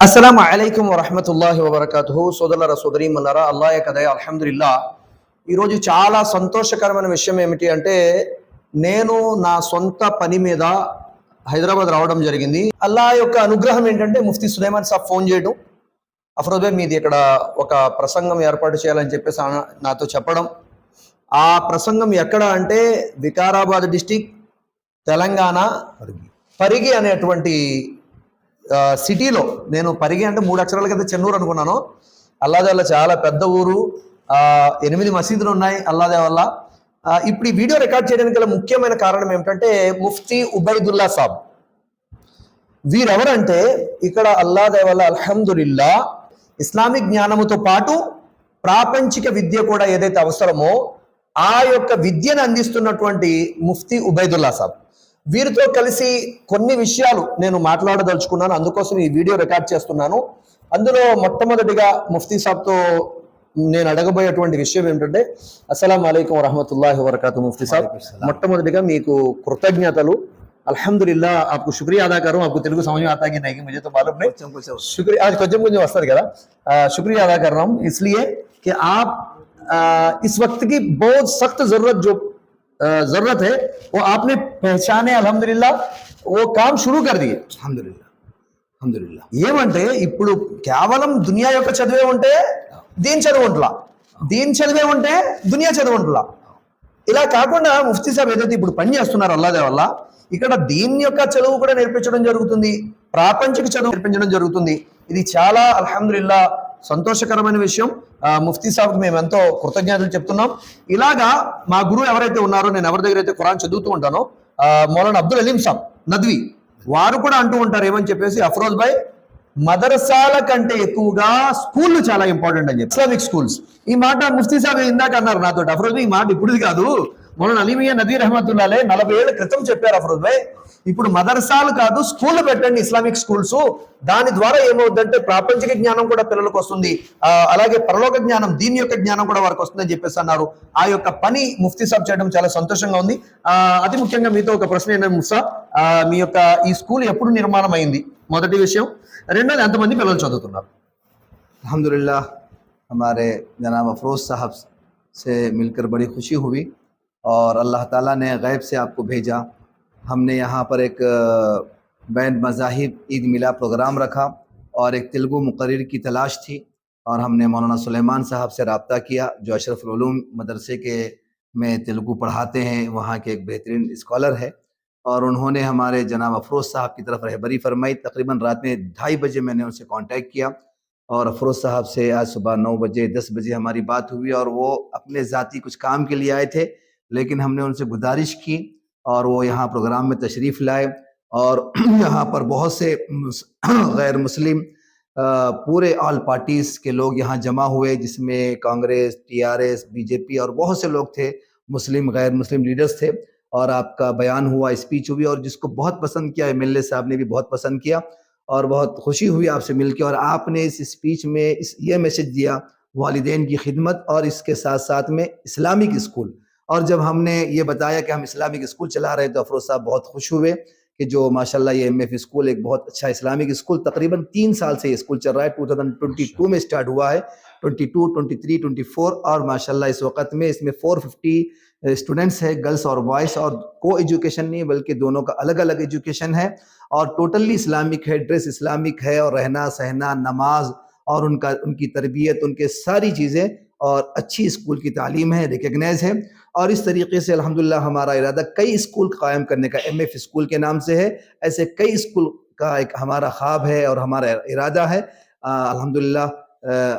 అస్సలం అలైకుం వరహమతుల్లాహి వబర్కతు సోదరుల సోదరి మన్నారా అల్లా కదయ అల్హమ్దుల్లా ఈరోజు చాలా సంతోషకరమైన విషయం ఏమిటి అంటే నేను నా సొంత పని మీద హైదరాబాద్ రావడం జరిగింది. అల్లా యొక్క అనుగ్రహం ఏంటంటే ముఫ్తీ సులేమాన్ సాబ్ ఫోన్ చేయడం అఫరోజ్ మీది ఇక్కడ ఒక ప్రసంగం ఏర్పాటు చేయాలని చెప్పేసి నాతో చెప్పడం. ఆ ప్రసంగం ఎక్కడ అంటే వికారాబాద్ డిస్టిక్ తెలంగాణ పరిగి అనేటువంటి సిటీలో నేను పరిగి అంటే మూడు అక్షరాల కింద చెన్నూరు అనుకున్నాను. అల్లాదేవల్ల చాలా పెద్ద ఊరు. ఎనిమిది మసీదులు ఉన్నాయి అల్లాదేవల్ల. ఇప్పుడు ఈ వీడియో రికార్డ్ చేయడానికి గల ముఖ్యమైన కారణం ఏమిటంటే ముఫ్తీ ఉబైదుల్లా సాబ్. వీరెవరంటే ఇక్కడ అల్లాదేవల్ల అల్హమ్దుల్లా ఇస్లామిక్ జ్ఞానముతో పాటు ప్రాపంచిక విద్య కూడా ఏదైతే అవసరమో ఆ యొక్క విద్యను అందిస్తున్నటువంటి ముఫ్తీ ఉబైదుల్లా సాబ్. వీరితో కలిసి కొన్ని విషయాలు నేను మాట్లాడదలుచుకున్నాను అందుకోసం ఈ వీడియో రికార్డ్ చేస్తున్నాను అందులో మొట్టమొదటిగా ముఫ్తీ సాబ్తో నేను అడగబోయేటువంటి విషయం ఏంటంటే అస్సలం అయికం వరహమతుల్లాహి వరకాతు ముఫ్తీ సాబ్ మొట్టమొదటిగా మీకు కృతజ్ఞతలు అల్హమ్దుల్లా आपको शुक्रिया अदा करूं आपको तेलुगु समझ में आता है कि नहीं कि मुझे तो मालूम नहीं కొంచెం కొంచెం शुक्रिया आज కొంచెం కొంచెం వస్తుంది కదా आ, शुक्रिया अदा कर रहा हूं इसलिए कि आप आ, इस वक्त की बहुत सख्त जरूरत जो आ, जरूरत है वो आपने पहचाने अल्हम्दुलिल्लाह वो काम शुरू कर दिए అల్హమ్దుల్లా అల్హమ్దుల్లా ఏమంటే ఇప్పుడు కేవలం దునియా యొక్క చదివే ఉంటే దీని చదువు ఉంటలా దీని చదివే ఉంటే దునియా చదువు ఉంటలా ఇలా కాకుండా ముఫ్తీ సాబ్ ఏదైతే ఇప్పుడు పని చేస్తున్నారు అల్లాదే వల్ల ఇక్కడ దీని యొక్క చదువు కూడా నేర్పించడం జరుగుతుంది ప్రాపంచిక చదువు నేర్పించడం జరుగుతుంది ఇది చాలా అల్హమ్దుల్లా సంతోషకరమైన విషయం. ముఫ్తీ సాబ్కి మేము ఎంతో కృతజ్ఞతలు చెప్తున్నాం. ఇలాగా మా గురువు ఎవరైతే ఉన్నారో నేను ఎవరి దగ్గర అయితే ఖురాన్ చదువుతూ ఉంటానో ఆ, మౌలానా అబ్దుల్ అలీం సాబ్ నద్వి వారు కూడా అంటూ ఉంటారు ఏమని చెప్పేసి అఫ్రోజ్ భాయ్ మదరసాల కంటే ఎక్కువగా స్కూళ్ళు చాలా ఇంపార్టెంట్ అని చెప్పి. Islamic schools. ఈ మాట ముఫ్తీ సాబ్ ఇందాక అన్నారు నాతో అఫ్రోజ్ ఈ మాట ఇప్పుడు కాదు. మొన్న అలీమియా నదీ రహమతుల్లాలే నలభై ఏళ్ళ క్రితం చెప్పారు అఫరోజ్ భాయ్ ఇప్పుడు మదరసాలు కాదు స్కూల్ పెట్టండి ఇస్లామిక్ స్కూల్స్ దాని ద్వారా ఏమవుతుందంటే ప్రాపంచిక జ్ఞానం కూడా పిల్లలకు వస్తుంది ఆ, అలాగే పరలోక జ్ఞానం దీని యొక్క జ్ఞానం కూడా వారికి వస్తుందని చెప్పేసి అన్నారు ఆ యొక్క పని ముఫ్తీ సాబ్ చేయడం చాలా సంతోషంగా ఉంది ఆ, అతి ముఖ్యంగా మీతో ఒక ప్రశ్న ఏంటంటే ముఫ్సా ఆ, మీ యొక్క ఈ స్కూల్ ఎప్పుడు నిర్మాణం అయింది మొదటి విషయం రెండోది ఎంతమంది పిల్లలు చదువుతున్నారు अल्हम्दुलिल्लाह हमारे जनाब अफरोज़ साहब से मिलकर बड़ी खुशी हुई اور اللہ تعالیٰ نے غیب سے آپ کو بھیجا۔ ہم نے یہاں پر ایک بین مذاہب عید ملا پروگرام رکھا اور ایک تلگو مقرر کی تلاش تھی اور ہم نے مولانا سلیمان صاحب سے رابطہ کیا جو اشرف العلوم مدرسے کے میں تلگو پڑھاتے ہیں، وہاں کے ایک بہترین اسکالر ہے۔ اور انہوں نے ہمارے جناب افروز صاحب کی طرف رہبری فرمائی۔ تقریباً رات میں ڈھائی بجے میں نے ان سے کانٹیکٹ کیا اور افروز صاحب سے آج صبح نو بجے، دس بجے ہماری بات ہوئی اور وہ اپنے ذاتی کچھ کام کے لیے آئے تھے۔ لیکن ہم نے ان سے گزارش کی اور وہ یہاں پروگرام میں تشریف لائے اور یہاں پر بہت سے غیر مسلم پورے آل پارٹیز کے لوگ یہاں جمع ہوئے، جس میں کانگریس، ٹی آر ایس، بی جے پی اور بہت سے لوگ تھے، مسلم، غیر مسلم لیڈرز تھے اور آپ کا بیان ہوا، اسپیچ ہوئی اور جس کو بہت پسند کیا، ایم ایل اے صاحب نے بھی بہت پسند کیا اور بہت خوشی ہوئی آپ سے مل کے اور آپ نے اس اسپیچ میں اس یہ میسج دیا، والدین کی خدمت اور اس کے ساتھ ساتھ میں اسلامک اسکول۔ اور جب ہم نے یہ بتایا کہ ہم اسلامک اسکول چلا رہے ہیں تو افروز صاحب بہت خوش ہوئے کہ جو ماشاءاللہ یہ ایم ایف اسکول ایک بہت اچھا اسلامک اسکول تقریباً تین سال سے یہ اسکول چل رہا ہے 2022 میں اسٹارٹ ہوا ہے 22, 23, 24 اور ماشاءاللہ اس وقت میں اس میں 450 اسٹوڈنٹس ہے گرلس اور بوائز اور کو ایجوکیشن نہیں بلکہ دونوں کا الگ الگ ایجوکیشن ہے اور ٹوٹلی اسلامک ہے ڈریس اسلامک ہے اور رہنا سہنا نماز اور ان کا ان کی تربیت ان کے ساری چیزیں اور اچھی اسکول کی تعلیم ہے، ریکگنائز ہے۔ اور اس طریقے سے الحمدللہ ہمارا ارادہ کئی اسکول قائم کرنے کا ایم ایف اسکول کے نام سے ہے۔ ایسے کئی اسکول کا ایک ہمارا خواب ہے اور ہمارا ارادہ ہے۔ الحمدللہ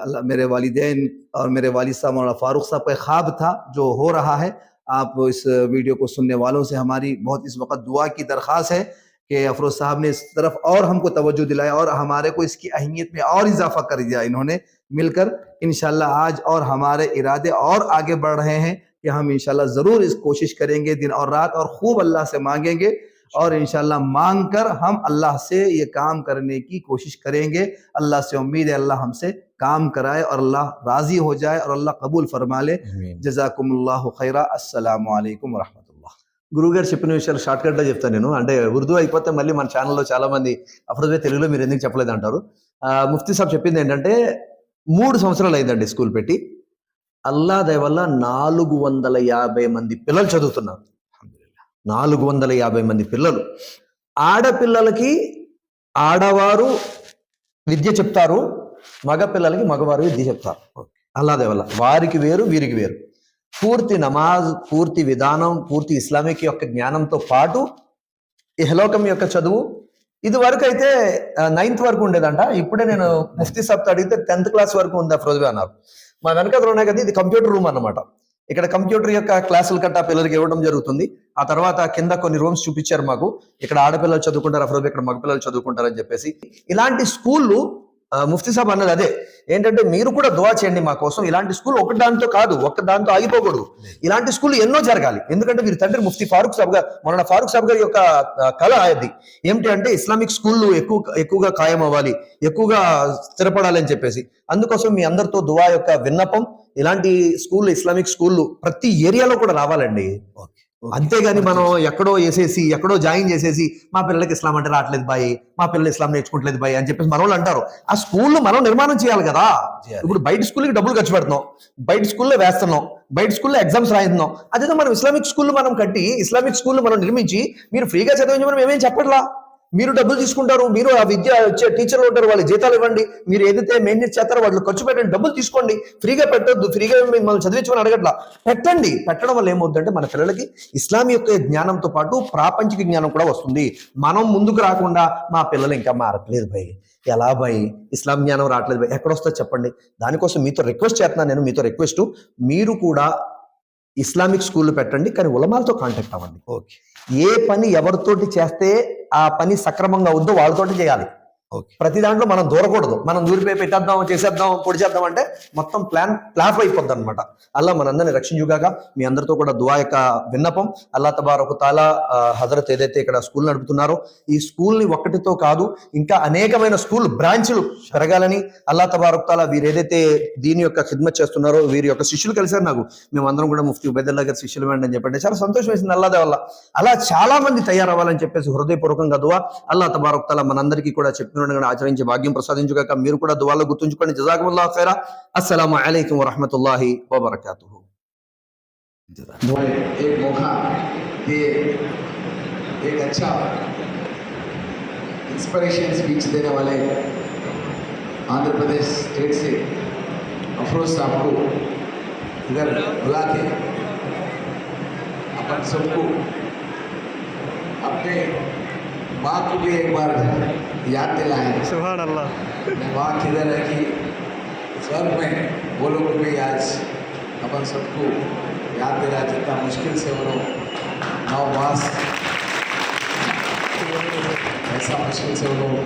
اللہ میرے والدین اور میرے والد صاحب، مولانا فاروق صاحب کا خواب تھا جو ہو رہا ہے۔ آپ اس ویڈیو کو سننے والوں سے ہماری بہت اس وقت دعا کی درخواست ہے۔ کہ افروز صاحب نے اس طرف اور ہم کو توجہ دلایا اور ہمارے کو اس کی اہمیت میں اور اضافہ کر دیا انہوں نے مل کر۔ انشاءاللہ آج اور ہمارے ارادے اور آگے بڑھ رہے ہیں کہ ہم انشاءاللہ ضرور اس کوشش کریں گے دن اور رات اور خوب اللہ سے مانگیں گے اور انشاءاللہ مانگ کر ہم اللہ سے یہ کام کرنے کی کوشش کریں گے۔ اللہ سے امید ہے اللہ ہم سے کام کرائے اور اللہ راضی ہو جائے اور اللہ قبول فرما لے۔ جزاکم اللہ خیرہ السلام علیکم ورحمۃ గారు చెప్పిన విషయాలు షార్ట్ చెప్తాను నేను. అంటే ఉర్దూ అయిపోతే మళ్ళీ మన ఛానల్లో చాలామంది అఫ్రోజే తెలుగులో మీరు ఎందుకు చెప్పలేదు అంటారు. ముఫ్తీ సాబ్ చెప్పింది ఏంటంటే మూడు సంవత్సరాలు అయిందండి స్కూల్ పెట్టి. అల్లా వల్ల నాలుగు వందల యాభై మంది పిల్లలు చదువుతున్నారు. నాలుగు వందల యాభై మంది పిల్లలు. ఆడపిల్లలకి ఆడవారు విద్య చెప్తారు. మగ పిల్లలకి మగవారు విద్య చెప్తారు. అల్లా వల్ల. వారికి వేరు వీరికి వేరు. పూర్తి నమాజ్ పూర్తి విధానం పూర్తి ఇస్లామిక్ యొక్క జ్ఞానంతో పాటు ఇహలోకం యొక్క చదువు. ఇది వరకు అయితే నైన్త్ వరకు ఉండేదంట. ఇప్పుడే నేను ముఫ్తీ సాబ్తో అడిగితే టెన్త్ క్లాస్ వరకు ఉంది అఫ్రోజ్బే అన్నారు. మా వెనకలో ఉన్నాయి కదా ఇది కంప్యూటర్ రూమ్ అన్నమాట. ఇక్కడ కంప్యూటర్ యొక్క క్లాసులు కట్టా పిల్లలకి ఇవ్వడం జరుగుతుంది. ఆ తర్వాత కింద కొన్ని రూమ్స్ చూపించారు మాకు. ఇక్కడ ఆడపిల్లలు చదువుకుంటారు అఫ్రోజ్ ఇక్కడ మగపిల్లలు చదువుకుంటారు అని చెప్పేసి. ఇలాంటి స్కూళ్ళు ముఫ్తీ సాబ్ అన్నది అదే. ఏంటంటే మీరు కూడా దువా చేయండి మా కోసం. ఇలాంటి స్కూల్ ఒక దాంతో కాదు ఒక్క దాంతో ఆగిపోకూడదు. ఇలాంటి స్కూల్ ఎన్నో జరగాలి. ఎందుకంటే వీరి తండ్రి ముఫ్తీ ఫారూక్ సాబ్ గారు మొన్న ఫారూక్ సాబ్ గారి యొక్క కళ అది. ఏమిటి అంటే ఇస్లామిక్ స్కూళ్ళు ఎక్కువ ఎక్కువగా ఖాయం అవ్వాలి ఎక్కువగా స్థిరపడాలి అని చెప్పేసి. అందుకోసం మీ అందరితో దువా యొక్క విన్నపం ఇలాంటి స్కూల్ ఇస్లామిక్ స్కూళ్ళు ప్రతి ఏరియాలో కూడా రావాలండి. అంతేగాని మనం ఎక్కడో వేసేసి ఎక్కడో జాయిన్ చేసేసి మా పిల్లలకి ఇస్లాం అంటే రావట్లేదు బాయ్ మా పిల్లలు ఇస్లాం నేర్చుకోవట్లేదు బాయ్ అని చెప్పేసి మన అంటారు. ఆ స్కూల్ మనం నిర్మాణం చేయాలి కదా. ఇప్పుడు బయట స్కూల్కి డబ్బులు ఖర్చు పెడుతున్నాం బయట స్కూల్లో వేస్తున్నాం బయట స్కూల్లో ఎగ్జామ్స్ రాయిస్తున్నాం. అదేదో మనం ఇస్లామిక్ స్కూల్ మనం కట్టి ఇస్లామిక్ స్కూల్ మనం నిర్మించి మీరు ఫ్రీగా చదివించమని మేమేం చెప్పట్లా? మీరు డబ్బులు తీసుకుంటారు మీరు ఆ విద్య వచ్చే టీచర్లు ఉంటారు వాళ్ళ జీతాలు ఇవ్వండి. మీరు ఏదైతే మెయింటెన్స్ చేస్తారో వాళ్ళు ఖర్చు పెట్టండి డబ్బులు తీసుకోండి. ఫ్రీగా పెట్టొద్దు ఫ్రీగా మిమ్మల్ని చదివించమని అడగట్లా. పెట్టండి. పెట్టడం వల్ల ఏమవుతుందంటే మన పిల్లలకి ఇస్లాం యొక్క జ్ఞానంతో పాటు ప్రాపంచిక జ్ఞానం కూడా వస్తుంది. మనం ముందుకు రాకుండా మా పిల్లలు ఇంకా మారట్లేదు భయ్. ఎలా భయ్? ఇస్లాం జ్ఞానం రావట్లేదు భయ్. ఎక్కడ చెప్పండి? దానికోసం మీతో రిక్వెస్ట్ చేస్తున్నాను నేను. మీతో రిక్వెస్ట్ మీరు కూడా ఇస్లామిక్ స్కూల్ పెట్టండి కానీ ఉలమాలతో కాంటాక్ట్ అవ్వండి. ఓకే. ఏ పని ఎవరితోటి చేస్తే ఆ పని సక్రమంగా ఉందో వాళ్ళతోటి చేయాలి. ప్రతి దాంట్లో మనం దూరకూడదు. మనం దూరిపోయి పెట్టేద్దాం చేసేద్దాం పొడి చేద్దాం అంటే మొత్తం ప్లాన్ ప్లాఫ్ అయిపోద్ది అనమాట అలా మనందరిని రక్షించుగాక. మీ అందరితో కూడా దువా యొక్క విన్నపం. అల్లా తబారకు తాలా హజరత్ ఏదైతే ఇక్కడ స్కూల్ నడుపుతున్నారో ఈ స్కూల్ని ఒక్కటితో కాదు ఇంకా అనేకమైన స్కూల్ బ్రాంచ్లు పెరగాలని అల్లా తబారకు తాలా వీరు ఏదైతే దీని యొక్క ఖిద్మత్ చేస్తున్నారో వీరి యొక్క శిష్యులు కలిసారు నాకు. మేమందరం కూడా ముఫ్తి ఉబేదల్లా గారి శిష్యులు వేయండి అని చెప్పండి. చాలా సంతోషం వేసింది అల్లాదే వల్ల అలా చాలా మంది తయారవ్వాలని చెప్పేసి హృదయపూర్వకంగా దువా అల్లా తబారక్ తాలా మనందరికీ కూడా కనుక ఆచరించే భాగ్యం ప్రసాదించుగాక మీరు కూడా దువాలో గుర్తుంచుకోండి. జజాకుల్లా ఖైరా. అస్సలం అయికం వరహమతుల్లాహి వబర్కతు ایک موقع دے ایک اچھا انسپریشن سپیچ دینے والے آندھر پردیش اسٹیٹ سے افروز صاحب کو ادھر بلا کے اپن سب کو اپنے باپ کو بھی ایک بار یاد دلائیں سبحان اللہ وہاں کدھر ہے کہ سر میں وہ لوگ بھی آج اپن سب کو یاد دلا جتنا مشکل سے وہ لوگ نو ماس ایسا مشکل سے وہ لوگ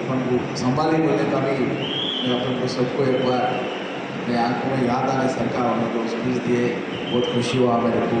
اپن کو سنبھالی بولے کبھی میں اپن کو سب کو ایک بار میرے آنکھوں میں یاد آنے سرکار ہم لوگ اسپیچ دیے بہت خوشی ہوا میرے کو